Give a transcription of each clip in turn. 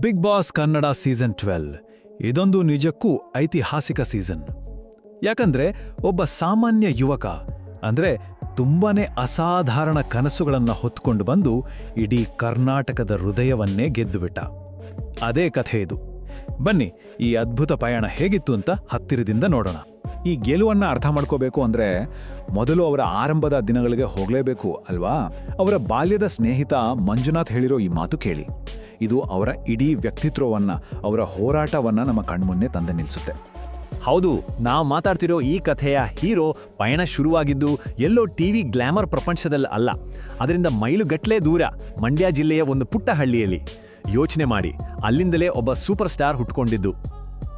Bigg Boss Kannada season twelve ಇದೊಂದು ನಿಜಕ್ಕೂ ಐತಿಹಾಸಿಕ ಸೀಸನ್ ಯಾಕಂದ್ರೆ ಒಬ್ಬ ಸಾಮಾನ್ಯ ಯುವಕ, ಅಂದ್ರೆ ತುಂಬಾನೇ ಅಸಾಧಾರಣ ಕನಸುಗಳನ್ನ ಹೊತ್ಕೊಂಡು ಬಂದು ಇಡೀ ಕರ್ನಾಟಕದ ಹೃದಯವನ್ನೇ ಗೆದ್ದುಬಿಟ್ಟ ಅದೇ ಕಥೆ ಇದು. ಬನ್ನಿ, ಈ ಅದ್ಭುತ ಪಯಣ ಹೇಗಿತ್ತು ಅಂತ ಹತ್ತಿರದಿಂದ ನೋಡೋಣ. ಈ ಗೆಲುವನ್ನ ಅರ್ಥ ಮಾಡ್ಕೋಬೇಕು ಅಂದ್ರೆ ಮೊದಲು ಅವರ ಆರಂಭದ ದಿನಗಳಿಗೆ ಹೋಗಲೇಬೇಕು ಅಲ್ವಾ? ಅವರ ಬಾಲ್ಯದ ಸ್ನೇಹಿತ ಮಂಜುನಾಥ್ ಹೇಳಿರೋ ಈ ಮಾತು ಕೇಳಿ. ಇದು ಅವರ ಇಡೀ ವ್ಯಕ್ತಿತ್ವವನ್ನ, ಅವರ ಹೋರಾಟವನ್ನ ನಮ್ಮ ಕಣ್ಮುನ್ನೆ ತಂದೆ ನಿಲ್ಲಿಸುತ್ತೆ ಹೌದು, ನಾವು ಮಾತಾಡ್ತಿರೋ ಈ ಕಥೆಯ ಹೀರೋ ಪಯಣ ಶುರುವಾಗಿದ್ದು ಎಲ್ಲೋ ಟಿವಿ ಗ್ಲಾಮರ್ ಪ್ರಪಂಚದಲ್ಲಿ ಅಲ್ಲ. ಅದರಿಂದ ಮೈಲುಗಟ್ಲೆ ದೂರ, ಮಂಡ್ಯ ಜಿಲ್ಲೆಯ ಒಂದು ಪುಟ್ಟ ಹಳ್ಳಿಯಲ್ಲಿ ಯೋಚನೆ ಮಾಡಿ, ಅಲ್ಲಿಂದಲೇ ಒಬ್ಬ ಸೂಪರ್ ಸ್ಟಾರ್ ಹುಟ್ಕೊಂಡಿದ್ದು.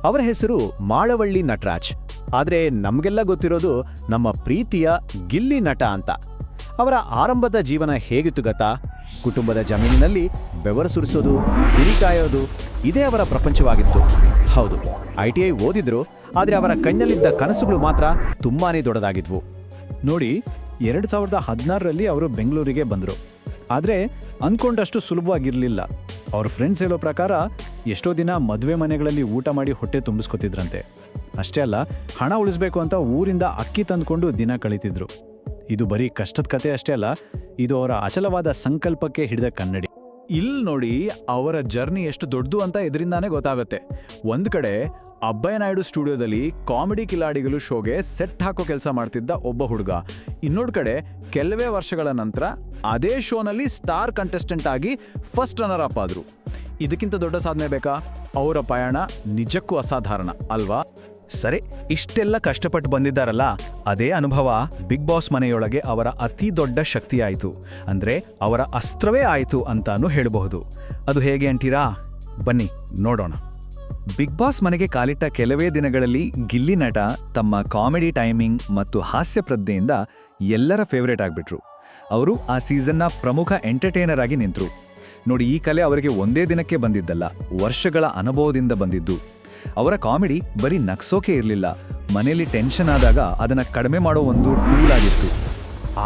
ಅವರ ಹೆಸರು ಮಾಳವಳ್ಳಿ ನಟರಾಜ್. ಆದರೆ ನಮಗೆಲ್ಲ ಗೊತ್ತಿರೋದು ನಮ್ಮ ಪ್ರೀತಿಯ ಗಿಲ್ಲಿ ನಟ ಅಂತ. ಅವರ ಆರಂಭದ ಜೀವನ ಹೇಗಿತ್ತು ಗತಾ? ಕುಟುಂಬದ ಜಮೀನಿನಲ್ಲಿ ಬೆವರು ಸುರಿಸೋದು, ಕುರಿ ಕಾಯೋದು ಇದೇ ಅವರ ಪ್ರಪಂಚವಾಗಿತ್ತು. ಹೌದು, ಐ ಟಿ ಐ ಓದಿದ್ರು, ಆದರೆ ಅವರ ಕಣ್ಣಲ್ಲಿದ್ದ ಕನಸುಗಳು ಮಾತ್ರ ತುಂಬಾನೇ ದೊಡ್ಡದಾಗಿದ್ವು. ನೋಡಿ, ಎರಡು ಸಾವಿರದ ಹದಿನಾರರಲ್ಲಿ ಅವರು ಬೆಂಗಳೂರಿಗೆ ಬಂದರು. ಆದರೆ ಅಂದ್ಕೊಂಡಷ್ಟು ಸುಲಭವಾಗಿರಲಿಲ್ಲ. ಅವ್ರ ಫ್ರೆಂಡ್ಸ್ ಹೇಳೋ ಪ್ರಕಾರ ಎಷ್ಟೋ ದಿನ ಮದುವೆ ಮನೆಗಳಲ್ಲಿ ಊಟ ಮಾಡಿ ಹೊಟ್ಟೆ ತುಂಬಿಸ್ಕೊತಿದ್ರಂತೆ. ಅಷ್ಟೇ ಅಲ್ಲ, ಹಣ ಉಳಿಸ್ಬೇಕು ಅಂತ ಊರಿಂದ ಅಕ್ಕಿ ತಂದ್ಕೊಂಡು ದಿನ ಕಳೀತಿದ್ರು. ಇದು ಬರೀ ಕಷ್ಟದ ಕತೆ ಅಷ್ಟೇ ಅಲ್ಲ, ಇದು ಅವರ ಅಚಲವಾದ ಸಂಕಲ್ಪಕ್ಕೆ ಹಿಡಿದ ಕನ್ನಡಿ. ಇಲ್ಲಿ ನೋಡಿ ಅವರ ಜರ್ನಿ ಎಷ್ಟು ದೊಡ್ಡದು ಅಂತ ಇದರಿಂದಾನೇ ಗೊತ್ತಾಗುತ್ತೆ. ಒಂದು ಕಡೆ ಅಬ್ಬಯ್ಯ ನಾಯ್ಡು ಸ್ಟುಡಿಯೋದಲ್ಲಿ ಕಾಮಿಡಿ ಕಿಲಾಡಿಗಳು ಶೋಗೆ ಸೆಟ್ ಹಾಕೋ ಕೆಲಸ ಮಾಡ್ತಿದ್ದ ಒಬ್ಬ ಹುಡುಗ. ಇನ್ನೊಂದು ಕಡೆ ಕೆಲವೇ ವರ್ಷಗಳ ನಂತರ ಅದೇ ಶೋನಲ್ಲಿ ಸ್ಟಾರ್ ಕಂಟೆಸ್ಟೆಂಟ್ ಆಗಿ ಫಸ್ಟ್ ರನ್ನರ್ ಅಪ್ ಆದ್ರು. ಇದಕ್ಕಿಂತ ದೊಡ್ಡ ಸಾಧನೆ ಬೇಕಾ? ಅವರ ಪಯಣ ನಿಜಕ್ಕೂ ಅಸಾಧಾರಣ, ಅಲ್ವಾ? ಸರಿ, ಇಷ್ಟೆಲ್ಲ ಕಷ್ಟಪಟ್ಟು ಬಂದಿದ್ದಾರಲ್ಲ ಅದೇ ಅನುಭವ ಬಿಗ್ ಬಾಸ್ ಮನೆಯೊಳಗೆ ಅವರ ಅತಿ ದೊಡ್ಡ ಶಕ್ತಿಯಾಯಿತು. ಅಂದ್ರೆ ಅವರ ಅಸ್ತ್ರವೇ ಆಯಿತು ಅಂತಾನೂ ಹೇಳಬಹುದು. ಅದು ಹೇಗೆ ಅಂಟೀರಾ ಬನ್ನಿ, ನೋಡೋಣ. ಬಿಗ್ ಬಾಸ್ ಮನೆಗೆ ಕಾಲಿಟ್ಟ ಕೆಲವೇ ದಿನಗಳಲ್ಲಿ ಗಿಲ್ಲಿ ನಟ ತಮ್ಮ ಕಾಮಿಡಿ ಟೈಮಿಂಗ್ ಮತ್ತು ಹಾಸ್ಯ ಪ್ರಜ್ಞೆಯಿಂದ ಎಲ್ಲರ ಫೇವರೇಟ್ ಆಗಿಬಿಟ್ರು. ಅವರು ಆ ಸೀಸನ್ನ ಪ್ರಮುಖ ಎಂಟರ್ಟೈನರ್ ಆಗಿ ನಿಂತರು. ನೋಡಿ, ಈ ಕಲೆ ಅವರಿಗೆ ಒಂದೇ ದಿನಕ್ಕೆ ಬಂದಿದ್ದಲ್ಲ, ವರ್ಷಗಳ ಅನುಭವದಿಂದ ಬಂದಿದ್ದು. ಅವರ ಕಾಮಿಡಿ ಬರೀ ನಗ್ಸೋಕೆ ಇರಲಿಲ್ಲ. ಮನೆಯಲ್ಲಿ ಟೆನ್ಷನ್ ಆದಾಗ ಅದನ್ನು ಕಡಿಮೆ ಮಾಡೋ ಒಂದು ಟೂಲ್ ಆಗಿತ್ತು.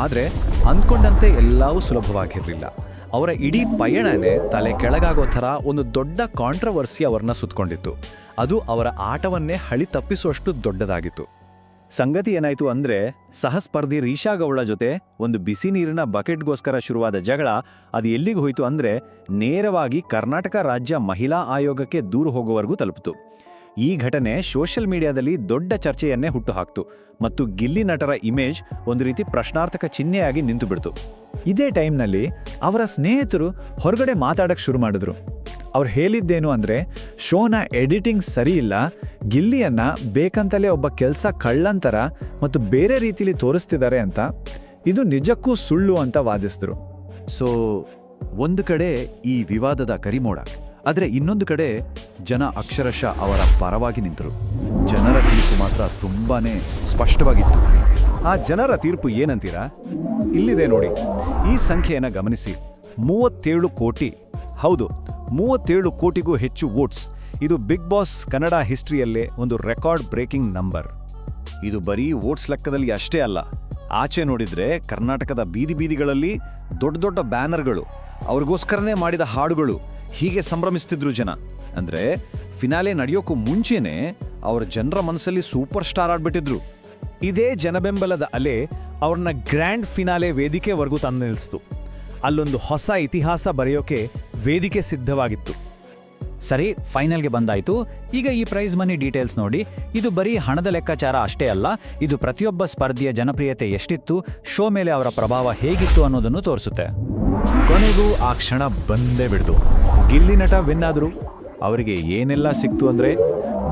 ಆದರೆ ಅಂದ್ಕೊಂಡಂತೆ ಎಲ್ಲವೂ ಸುಲಭವಾಗಿರಲಿಲ್ಲ. ಅವರ ಇಡೀ ಪಯಣನೇ ತಲೆ ಕೆಳಗಾಗೋ ಥರ ಒಂದು ದೊಡ್ಡ ಕಾಂಟ್ರವರ್ಸಿ ಅವರನ್ನ ಸುತ್ತಕೊಂಡಿತ್ತು ಅದು ಅವರ ಆಟವನ್ನೇ ಹಳಿ ತಪ್ಪಿಸುವಷ್ಟು ದೊಡ್ಡದಾಗಿತ್ತು. ಸಂಗತಿ ಏನಾಯಿತು ಅಂದರೆ, ಸಹಸ್ಪರ್ಧಿ ರೀಶಾ ಗೌಡ ಜೊತೆ ಒಂದು ಬಿಸಿ ನೀರಿನ ಬಕೆಟ್ಗೋಸ್ಕರ ಶುರುವಾದ ಜಗಳ ಅದು ಎಲ್ಲಿಗೆ ಹೋಯಿತು ಅಂದರೆ, ನೇರವಾಗಿ ಕರ್ನಾಟಕ ರಾಜ್ಯ ಮಹಿಳಾ ಆಯೋಗಕ್ಕೆ ದೂರು ಹೋಗುವವರೆಗೂ ತಲುಪಿತು. ಈ ಘಟನೆ ಸೋಷಿಯಲ್ ಮೀಡಿಯಾದಲ್ಲಿ ದೊಡ್ಡ ಚರ್ಚೆಯನ್ನೇ ಹುಟ್ಟುಹಾಕ್ತು ಮತ್ತು ಗಿಲ್ಲಿ ನಟರ ಇಮೇಜ್ ಒಂದು ರೀತಿ ಪ್ರಶ್ನಾರ್ಥಕ ಚಿಹ್ನೆಯಾಗಿ ನಿಂತು ಬಿಡ್ತು ಇದೇ ಟೈಮ್ನಲ್ಲಿ ಅವರ ಸ್ನೇಹಿತರು ಹೊರಗಡೆ ಮಾತಾಡಕ್ಕೆ ಶುರು ಮಾಡಿದ್ರು. ಅವ್ರು ಹೇಳಿದ್ದೇನು ಅಂದರೆ, ಶೋನ ಎಡಿಟಿಂಗ್ ಸರಿಯಿಲ್ಲ ಗಿಲ್ಲಿಯನ್ನ ಬೇಕಂತಲೇ ಒಬ್ಬ ಕೆಲಸ ಕಳ್ಳಂತರ ಮತ್ತು ಬೇರೆ ರೀತಿಲಿ ತೋರಿಸ್ತಿದ್ದಾರೆ ಅಂತ, ಇದು ನಿಜಕ್ಕೂ ಸುಳ್ಳು ಅಂತ ವಾದಿಸಿದ್ರು. ಸೊ ಒಂದು ಕಡೆ ಈ ವಿವಾದದ ಕರಿಮೋಡ ಆದರೆ ಇನ್ನೊಂದು ಕಡೆ ಜನ ಅಕ್ಷರಶಃ ಅವರ ಪರವಾಗಿ ನಿಂತರು. ಜನರ ತೀರ್ಪು ಮಾತ್ರ ತುಂಬಾನೇ ಸ್ಪಷ್ಟವಾಗಿತ್ತು. ಆ ಜನರ ತೀರ್ಪು ಏನಂತೀರಾ? ಇಲ್ಲಿದೆ ನೋಡಿ. ಈ ಸಂಖ್ಯೆಯನ್ನು ಗಮನಿಸಿ. ಮೂವತ್ತೇಳು ಕೋಟಿ. ಹೌದು, ಮೂವತ್ತೇಳು ಕೋಟಿಗೂ ಹೆಚ್ಚು ವೋಟ್ಸ್. ಇದು ಬಿಗ್ ಬಾಸ್ ಕನ್ನಡ ಹಿಸ್ಟ್ರಿಯಲ್ಲೇ ಒಂದು ರೆಕಾರ್ಡ್ ಬ್ರೇಕಿಂಗ್ ನಂಬರ್. ಇದು ಬರೀ ವೋಟ್ಸ್ ಲೆಕ್ಕದಲ್ಲಿ ಅಷ್ಟೇ ಅಲ್ಲ. ಆಚೆ ನೋಡಿದರೆ ಕರ್ನಾಟಕದ ಬೀದಿ ಬೀದಿಗಳಲ್ಲಿ ದೊಡ್ಡ ದೊಡ್ಡ ಬ್ಯಾನರ್ಗಳು. ಅವ್ರಿಗೋಸ್ಕರನೇ ಮಾಡಿದ ಹಾಡುಗಳು. ಹೀಗೆ ಸಂಭ್ರಮಿಸ್ತಿದ್ರು ಜನ. ಅಂದರೆ ಫಿನಾಲೆ ನಡೆಯೋಕ್ಕೂ ಮುಂಚೆನೆ ಅವ್ರ ಜನರ ಮನಸ್ಸಲ್ಲಿ ಸೂಪರ್ ಸ್ಟಾರ್ ಆಡ್ಬಿಟ್ಟಿದ್ರು. ಇದೇ ಜನಬೆಂಬಲದ ಅಲೆ ಅವ್ರನ್ನ ಗ್ರ್ಯಾಂಡ್ ಫಿನಾಲೆ ವೇದಿಕೆವರೆಗೂ ತಂದು ನಿಲ್ಲಿಸ್ತು ಅಲ್ಲೊಂದು ಹೊಸ ಇತಿಹಾಸ ಬರೆಯೋಕೆ ವೇದಿಕೆ ಸಿದ್ಧವಾಗಿತ್ತು. ಸರಿ ಫೈನಲ್ಗೆ ಬಂದಾಯ್ತು. ಈಗ ಈ ಪ್ರೈಸ್ ಮನಿ ಡೀಟೇಲ್ಸ್ ನೋಡಿ. ಇದು ಬರೀ ಹಣದ ಲೆಕ್ಕಾಚಾರ ಅಷ್ಟೇ ಅಲ್ಲ, ಇದು ಪ್ರತಿಯೊಬ್ಬ ಸ್ಪರ್ಧಿಯ ಜನಪ್ರಿಯತೆ ಎಷ್ಟಿತ್ತು ಶೋ ಮೇಲೆ ಅವರ ಪ್ರಭಾವ ಹೇಗಿತ್ತು ಅನ್ನೋದನ್ನು ತೋರಿಸುತ್ತೆ. ಕೊನೆಗೂ ಆ ಕ್ಷಣ ಬಂದೇ ಬಿಡ್ತು. ಗಿಲ್ಲಿ ನಟ ವಿನ್ ಆದರೂ ಅವರಿಗೆ ಏನೆಲ್ಲ ಸಿಕ್ತು ಅಂದರೆ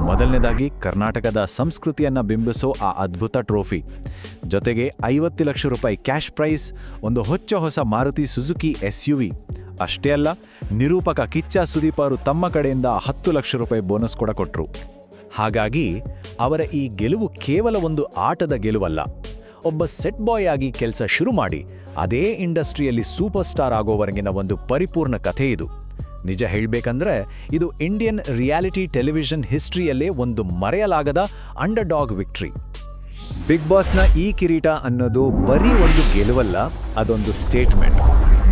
ಮೊದಲನೇದಾಗಿ ಕರ್ನಾಟಕದ ಸಂಸ್ಕೃತಿಯನ್ನು ಬಿಂಬಿಸೋ ಆ ಅದ್ಭುತ ಟ್ರೋಫಿ. ಜೊತೆಗೆ ಐವತ್ತು ಲಕ್ಷ ರೂಪಾಯಿ ಕ್ಯಾಶ್ ಪ್ರೈಸ್, ಒಂದು ಹೊಚ್ಚ ಹೊಸ Maruti Suzuki S U V ಅಷ್ಟೇ ಅಲ್ಲ, ನಿರೂಪಕ ಕಿಚ್ಚ ಸುದೀಪ್ ಅವರು ತಮ್ಮ ಕಡೆಯಿಂದ ಹತ್ತು ಲಕ್ಷ ರೂಪಾಯಿ ಬೋನಸ್ ಕೂಡ ಕೊಟ್ಟರು ಹಾಗಾಗಿ ಅವರ ಈ ಗೆಲುವು ಕೇವಲ ಒಂದು ಆಟದ ಗೆಲುವಲ್ಲ. ಒಬ್ಬ ಸೆಟ್ ಬಾಯ್ ಆಗಿ ಕೆಲಸ ಶುರು ಮಾಡಿ ಅದೇ ಇಂಡಸ್ಟ್ರಿಯಲ್ಲಿ ಸೂಪರ್ ಸ್ಟಾರ್ ಆಗೋವರೆಗಿನ ಒಂದು ಪರಿಪೂರ್ಣ ಕಥೆ ಇದು. ನಿಜ ಹೇಳಬೇಕಂದ್ರೆ, ಇದು ಇಂಡಿಯನ್ ರಿಯಾಲಿಟಿ ಟೆಲಿವಿಷನ್ ಹಿಸ್ಟ್ರಿಯಲ್ಲೇ ಒಂದು ಮರೆಯಲಾಗದ ಅಂಡರ್ ಡಾಗ್ ವಿಕ್ಟ್ರಿ. ಬಿಗ್ ಬಾಸ್ನ ಈ ಕಿರೀಟ ಅನ್ನೋದು ಬರೀ ಒಂದು ಗೆಲುವಲ್ಲ, ಅದೊಂದು ಸ್ಟೇಟ್ಮೆಂಟ್.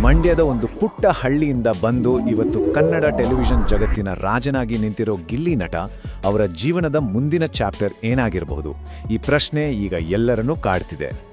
ಮಂಡ್ಯದ ಒಂದು ಪುಟ್ಟ ಹಳ್ಳಿಯಿಂದ ಬಂದು ಇವತ್ತು ಕನ್ನಡ ಟೆಲಿವಿಷನ್ ಜಗತ್ತಿನ ರಾಜನಾಗಿ ನಿಂತಿರೋ ಗಿಲ್ಲಿ ನಟ, ಅವರ ಜೀವನದ ಮುಂದಿನ ಚಾಪ್ಟರ್ ಏನಾಗಿರಬಹುದು? ಈ ಪ್ರಶ್ನೆ ಈಗ ಎಲ್ಲರನ್ನೂ ಕಾಡ್ತಿದೆ.